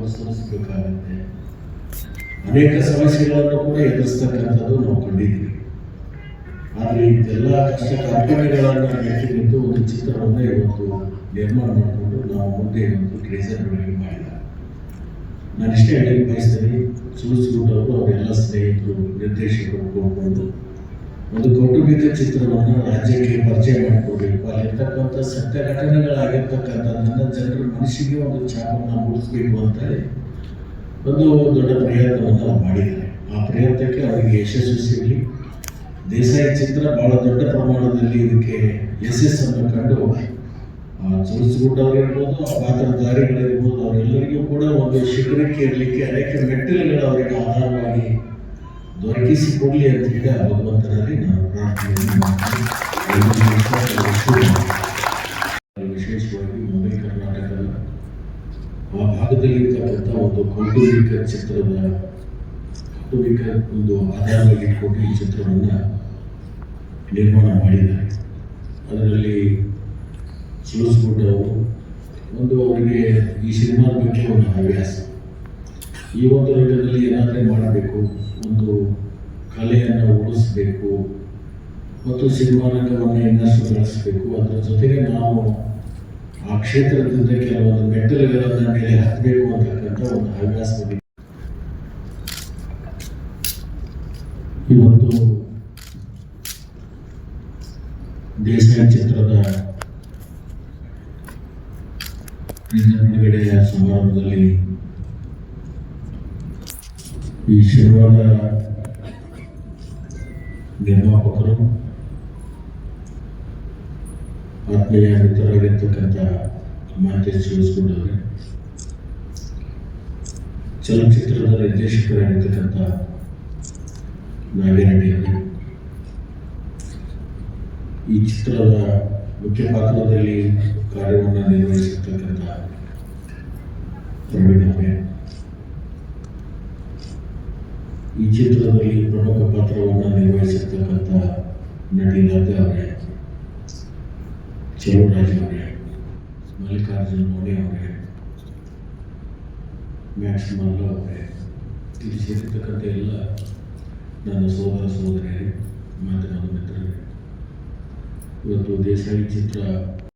ಅನುಸರಿಸಬೇಕಾಗುತ್ತೆ ಅನೇಕ ಸಮಸ್ಯೆಗಳನ್ನು ಕೂಡ ಎದುರಿಸ್ತಕ್ಕಂಥದ್ದು ನಾವು ಕಂಡಿದ್ದೀವಿ. ಆದರೆ ಇದೆಲ್ಲ ಕಷ್ಟ ಕಾರ್ಪಣ್ಯಗಳನ್ನು ಮೆಟ್ಟಿನಿಂತು ಒಂದು ಚಿತ್ರವನ್ನು ಇವತ್ತು ನಿರ್ಮಾಣ ಮಾಡಿಕೊಂಡು ನಾವು ಮುಂದೆ ಒಂದು ಕೇಸರ್ ಬಿಡುಗಡೆ ಮಾಡಿದ ನಾನು ಇಷ್ಟೇ ಹೇಳಕ್ಕೆ ಬಯಸ್ತೇನೆ ಸುಳಿಸ್ಬಿಟ್ಟು ಅವರು ಅವರೆಲ್ಲ ಸ್ನೇಹಿತರು, ನಿರ್ದೇಶಕರು ಕೂತ್ಕೊಂಡು ಒಂದು ಕೌಟುಂಬಿಕ ಚಿತ್ರವನ್ನು ರಾಜ್ಯಕ್ಕೆ ಪರಿಚಯ ಮಾಡಿಕೊಡ್ಬೇಕು ಅಲ್ಲಿರ್ತಕ್ಕಂಥ ಸತ್ಯ ಘಟನೆಗಳಾಗಿರ್ತಕ್ಕಂಥದ್ದನ್ನು ಜನರ ಮನಸ್ಸಿಗೆ ಒಂದು ಛಾಪನ್ನು ಮೂಡಿಸ್ಬೇಕು ಅಂತೇಳಿ ಒಂದು ದೊಡ್ಡ ಪ್ರಯತ್ನವನ್ನು ಮಾಡಿದ್ದಾರೆ. ಆ ಪ್ರಯತ್ನಕ್ಕೆ ಅವರಿಗೆ ಯಶಸ್ಸು ಸಿಗಲಿ. ದೇಸಾಯಿ ಚಿತ್ರ ಬಹಳ ದೊಡ್ಡ ಪ್ರಮಾಣದಲ್ಲಿ ಇದಕ್ಕೆ ಯಶಸ್ಸನ್ನು ಕಂಡು ಚಲಿಸಿಬಿಟ್ಟವರಿರ್ಬೋದು ಆ ಪಾತ್ರಧಾರಿಗಳಿರ್ಬೋದು, ಅವರೆಲ್ಲರಿಗೂ ಕೂಡ ಒಂದು ಶಿಖರಕ್ಕೆ ಇರಲಿಕ್ಕೆ ಅನೇಕ ಮೆಟ್ಟಿಲುಗಳು ಅವರಿಗೆ ಆಧಾರವಾಗಿ ದೊರಕಿಸಿಕೊಡಲಿ ಅಂತ ಹೇಳಿ ಆ ಭಗವಂತನಲ್ಲಿ ನಾನು ಪ್ರಾರ್ಥನೆಯನ್ನು ಆ ಭಾಗದಲ್ಲಿರ್ತಕ್ಕಂಥ ಒಂದು ಕೌಟುಂಬಿಕ ಚಿತ್ರದ ಕೌಟುಂಬಿಕ ಒಂದು ಆಧಾರವಾಗಿ ಕೋಟಿ ಈ ಚಿತ್ರವನ್ನು ನಿರ್ಮಾಣ ಮಾಡಿದ್ದಾರೆ. ಅದರಲ್ಲಿ ಶಿವಸ್ಕೋಟ ಅವರು ಒಂದು ಅವರಿಗೆ ಈ ಸಿನಿಮಾದ ಬಗ್ಗೆ ಒಂದು ಹವ್ಯಾಸ. ಈ ಒಂದು ರಂಗದಲ್ಲಿ ಏನಾದರೂ ಮಾಡಬೇಕು, ಒಂದು ಕಲೆಯನ್ನು ಉಳಿಸ್ಬೇಕು, ಮತ್ತು ಸಿನಿಮಾ ರಂಗವನ್ನು ಇನ್ನಷ್ಟು ಬೆಳೆಸಬೇಕು, ಅದರ ಜೊತೆಗೆ ನಾವು ಆ ಕ್ಷೇತ್ರದಿಂದ ಕೆಲವೊಂದು ಮೆಟ್ಟಲುಗಳನ್ನು ಮೇಲೆ ಹತ್ತಬೇಕು ಅಂತಕ್ಕಂಥ ಒಂದು ಹವ್ಯಾಸ ಇವತ್ತು ದೇಸಾಯಿ ಚಿತ್ರದ ಬಿಡುಗಡೆಯ ಸಮಾರಂಭದಲ್ಲಿ ಈ ಶಿರ್ವಾದ ನಿರ್ಮಾಪಕರು ಆತ್ಮೀಯ ಮಿತ್ರರಾಗಿರ್ತಕ್ಕಂಥ ಮಾತೆ ಶಿವಸ್ಕೊಂಡವ್ರೆ ಚಲನಚಿತ್ರದ ನಿರ್ದೇಶಕರಾಗಿರ್ತಕ್ಕಂಥ ನಾಗೇನಡಿಯವರು ಈ ಚಿತ್ರದ ಮುಖ್ಯ ಪಾತ್ರದಲ್ಲಿ ಕಾರ್ಯವನ್ನು ನಿರ್ವಹಿಸಿರ್ತಕ್ಕಂಥ ಪ್ರವೀಣ್ ಅವರೇ. ಈ ಚಿತ್ರದಲ್ಲಿ ಪ್ರಮುಖ ಪಾತ್ರವನ್ನು ನಿರ್ವಹಿಸಿರ್ತಕ್ಕಂಥ ನಟಿ ಲತಾ ಅವರೇ. ಚೆಲುವರಾಜ್ ಅವರೇ, ಮಲ್ಲಿಕಾರ್ಜುನ್ ಮೋಡಿ ಅವರೇ, ಮ್ಯಾಕ್ಸ್ ಮಲ್ಲ ಅವರೇ, ಇಲ್ಲಿ ಸೇರಿರ್ತಕ್ಕಂಥ ಎಲ್ಲ ನನ್ನ ಸೋದರ ಸೋದರಿಯರೇ ನನ್ನ ಮಿತ್ರರೇ, ಇವತ್ತು ದೇಸಾಯಿ ಚಿತ್ರ